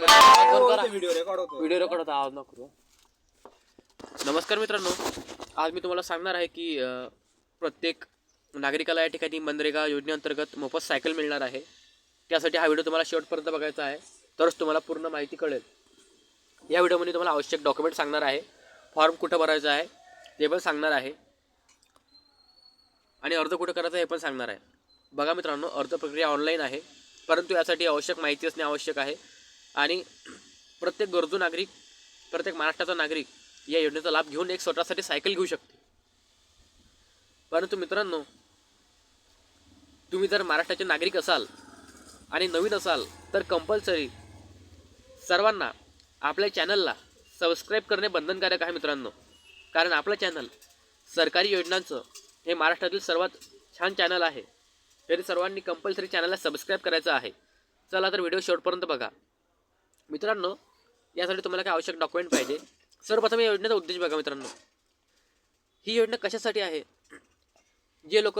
Video record होतो video record होता आवाज नको करू. नमस्कार मित्रांनो. आज मी तुम्हाला सांगणार आहे की अ, प्रत्येक नागरिकाला या ठिकाणी मनरेगा योजनेअंतर्गत मोफत सायकल मिळणार आहे. त्यासाठी हा व्हिडिओ तुम्हाला शेवटपर्यंत बघायचा आहे. तरच तुम्हाला पूर्ण माहिती कळेल. या व्हिडिओमध्ये तुम्हाला आवश्यक डॉक्युमेंट सांगणार आहे. फॉर्म कुठं भरायचा आहे ते पण सांगणार आहे. आणि अर्ज कुठं करायचा हे पण सांगणार आहे. बघा मित्रांनो अर्ज प्रक्रिया ऑनलाईन आहे. परंतु यासाठी आवश्यक माहिती असणे आवश्यक आहे. आणि प्रत्येक गरजू नागरिक प्रत्येक महाराष्ट्राचा नागरिक या योजनेचा लाभ घेऊन एक स्वतःसाठी सायकल घेऊ शकते. परंतु मित्रांनो तुम्ही जर महाराष्ट्राचे नागरिक असाल आणि नवीन असाल तर कंपल्सरी सर्वांना आपल्या चॅनलला सबस्क्राईब करणे बंधनकारक आहे मित्रांनो. कारण आपलं चॅनल सरकारी योजनांचं हे महाराष्ट्रातील सर्वात छान चॅनल आहे. तरी सर्वांनी कंपल्सरी चॅनलला सबस्क्राईब करायचं आहे. चला तर व्हिडिओ शेवटपर्यंत बघा. मित्रांनो यासाठी तुम्हाला काय आवश्यक डॉक्युमेंट पाहिजे? सर्वप्रथम या योजनेचा उद्देश बघा मित्रांनो. ही योजना कशासाठी आहे? जे लोक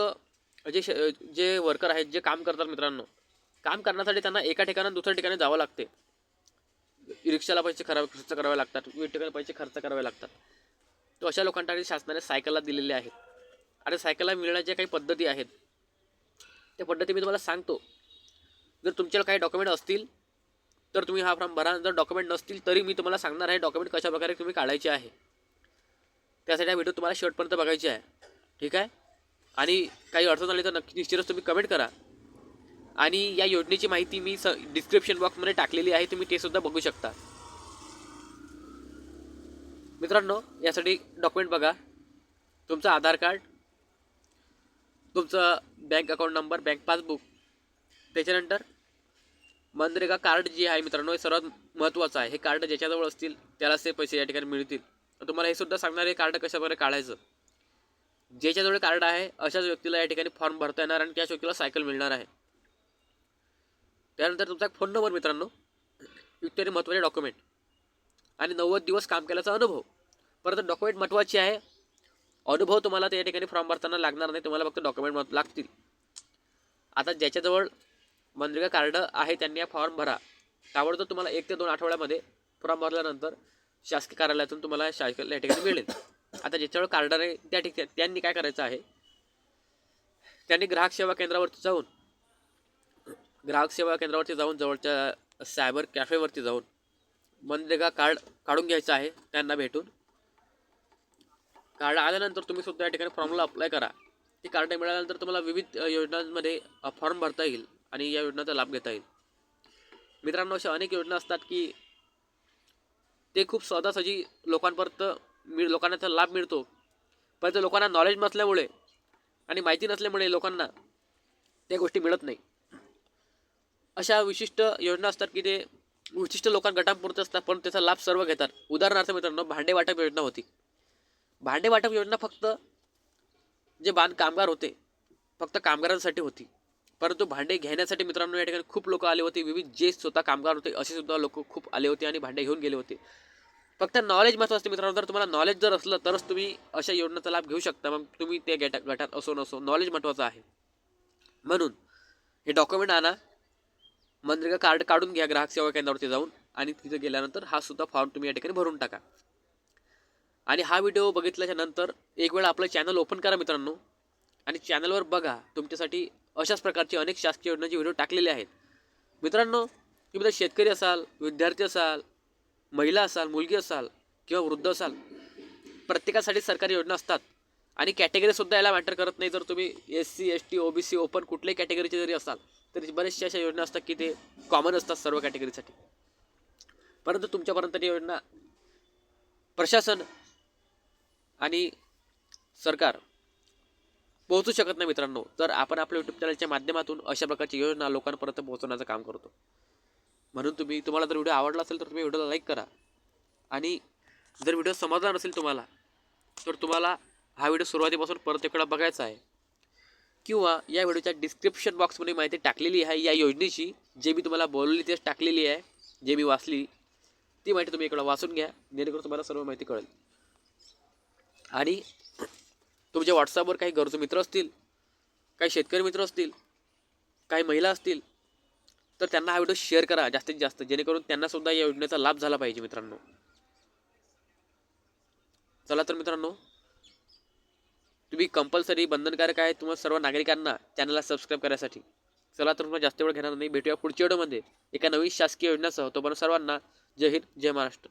जे श जे वर्कर आहेत जे काम करतात मित्रांनो काम करण्यासाठी त्यांना एका ठिकाणून दुसऱ्या ठिकाणी जावं लागते. रिक्षाला पैसे खरा खर्च करावे लागतात विविध ठिकाणी पैसे खर्च करावे लागतात. तो अशा लोकांसाठी शासनाने सायकलला दिलेले आहेत आणि सायकलला मिळण्याच्या काही पद्धती आहेत. त्या पद्धती मी तुम्हाला सांगतो. जर तुमच्याकडे काही डॉक्युमेंट असतील तर तुम्ही हा फॉर्म भरा जर डॉक्युमेंट नसतील तरी मी तुम्हाला सांगणार आहे डॉक्युमेंट कशा प्रकारे तुम्ही काढायचे आहे. त्यासाठी हा व्हिडिओ तुम्हाला शेवटपर्यंत बघायची आहे. ठीक आहे? आणि काही अडचण आली तर नक्की निश्चितच तुम्ही कमेंट करा. आणि या योजनेची माहिती मी स डिस्क्रिप्शन बॉक्समध्ये टाकलेली आहे तुम्ही ते सुद्धा बघू शकता. मित्रांनो यासाठी डॉक्युमेंट बघा. तुमचं आधार कार्ड तुमचं bank account number bank passbook त्याच्यानंतर मनरेगा कार्ड जे आहे मित्रांनो हे सर्वात महत्त्वाचं आहे. हे कार्ड ज्याच्याजवळ असतील त्यालाच ते पैसे या ठिकाणी मिळतील. तर तुम्हाला हे सुद्धा सांगणार आहे कार्ड कशाप्रकारे काढायचं. ज्याच्याजवळ कार्ड आहे अशाच व्यक्तीला या ठिकाणी फॉर्म भरता येणार आणि त्याच व्यक्तीला सायकल मिळणार आहे. त्यानंतर तुमचा एक फोन नंबर मित्रांनो इत्यादी महत्त्वाचे डॉक्युमेंट. आणि नव्वद दिवस काम केल्याचा अनुभव. परत डॉक्युमेंट महत्त्वाची आहे. अनुभव तुम्हाला त्या ठिकाणी फॉर्म भरताना लागणार नाही तुम्हाला फक्त डॉक्युमेंट लागतील. आता ज्याच्याजवळ मनरेगा कार्ड आहे त्यांनी हा फॉर्म भरा. ताबडतोब तुम्हाला एक ते दोन आठवड्यामध्ये फॉर्म भरल्यानंतर शासकीय कार्यालयातून तुम्हाला शासकीय या ठिकाणी मिळेल. आता ज्याच्यावर कार्ड आहे त्या ठिकाणी त्यांनी काय करायचं आहे? त्यांनी ग्राहक सेवा केंद्रावरती जाऊन ग्राहक सेवा केंद्रावरती जाऊन जवळच्या सायबर कॅफेवरती जाऊन मनरेगा कार्ड काढून घ्यायचं आहे त्यांना भेटून. कार्ड आल्यानंतर तुम्ही सुद्धा या ठिकाणी फॉर्मला अप्लाय करा. ते कार्ड मिळाल्यानंतर तुम्हाला विविध योजनांमध्ये फॉर्म भरता येईल. आणि या योजनेचा लाभ घेता येईल. मित्रांनो अशा अनेक योजना असतात की ते खूप सहजासहजी लोकांपर्यंत मिळ लोकांना त्याचा लाभ मिळतो. पण लोकांना नॉलेज नसल्यामुळे आणि माहिती नसल्यामुळे लोकांना त्या गोष्टी मिळत नाही. अशा विशिष्ट योजना असतात की ते विशिष्ट लोकांगटांपुरते असतात पण त्याचा लाभ सर्व घेतात. उदाहरणार्थ मित्रांनो भांडे वाटप योजना होती. भांडे वाटप योजना फक्त जे बांध कामगार होते फक्त कामगारांसाठी होती. परंतु भांडे घेण्यासाठी मित्रांनो या ठिकाणी खूप लोक आले होते. विविध जे स्वतः कामगार होते असे सुद्धा लोक खूप आले होते आणि भांडे घेऊन गेले होते. फक्त नॉलेज महत्त्वाचं असते मित्रांनो. जर तुम्हाला नॉलेज जर असलं तरच तुम्ही अशा योजनेचा लाभ घेऊ शकता. मग तुम्ही त्या गटा गटात असो नसो नॉलेज महत्त्वाचं आहे. म्हणून हे डॉक्युमेंट आणा. मनरेगा कार्ड काढून घ्या ग्राहक सेवा केंद्रावरती जाऊन आणि तिथे गेल्यानंतर हा सुद्धा फॉर्म तुम्ही या ठिकाणी भरून टाका. आणि हा व्हिडिओ बघितल्याच्या नंतर एक वेळा आपलं चॅनल ओपन करा मित्रांनो. आणि चॅनलवर बघा. तुमच्यासाठी अशाच प्रकारचे अनेक शासकीय योजनांचे व्हिडिओ टाकलेले आहेत. मित्रांनो तुम्ही जर शेतकरी असाल विद्यार्थी असाल महिला असाल मुलगी असाल किंवा वृद्ध असाल प्रत्येकासाठी सरकारी योजना असतात. आणि कॅटेगरीसुद्धा याला मॅटर करत नाही. जर तुम्ही S C S T O B C open कुठल्याही कॅटेगरीचे जरी असाल तरी बरेचशा अशा योजना असतात की ते कॉमन असतात सर्व कॅटेगरीसाठी परंतु तुमच्यापर्यंत ती योजना प्रशासन आणि सरकार पोहोचू शकत नाही मित्रांनो. तर आपण आपल्या यूट्यूब चॅनलच्या माध्यमातून अशा प्रकारची योजना लोकांपर्यंत पोहोचवण्याचं काम करतो. म्हणून तुम्ही तुम्हाला जर व्हिडिओ आवडला असेल तर तुम्ही व्हिडिओला लाईक करा. आणि जर व्हिडिओ समजला नसेल तुम्हाला तर तुम्हाला हा व्हिडिओ सुरुवातीपासून परत एक बघायचा आहे. किंवा या व्हिडिओच्या डिस्क्रिप्शन बॉक्समध्ये माहिती टाकलेली आहे या योजनेची. जे मी तुम्हाला बोलली तेच टाकलेली आहे. जे मी वाचली ती माहिती तुम्ही इकडं वाचून घ्या. जेणेकरून तुम्हाला सर्व माहिती कळेल. आणि तुमच्या व्हॉट्सअपवर काही गरजू मित्र असतील काही शेतकरी मित्र असतील काही महिला असतील तर त्यांना हा व्हिडिओ शेअर करा जास्तीत जास्त जेणेकरून त्यांनासुद्धा या योजनेचा लाभ झाला पाहिजे मित्रांनो. चला तर मित्रांनो तुम्ही कंपल्सरी बंधनकारक आहे तुम्हाला सर्व नागरिकांना चॅनलला सबस्क्राईब करायसाठी. चला तर तुम्हाला जास्त वेळ घेणार नाही भेटूया पुढच्या व्हिडिओमध्ये एका नवीन शासकीय योजनेसह. तोपर्यंत सर्वांना जय हिंद जय महाराष्ट्र.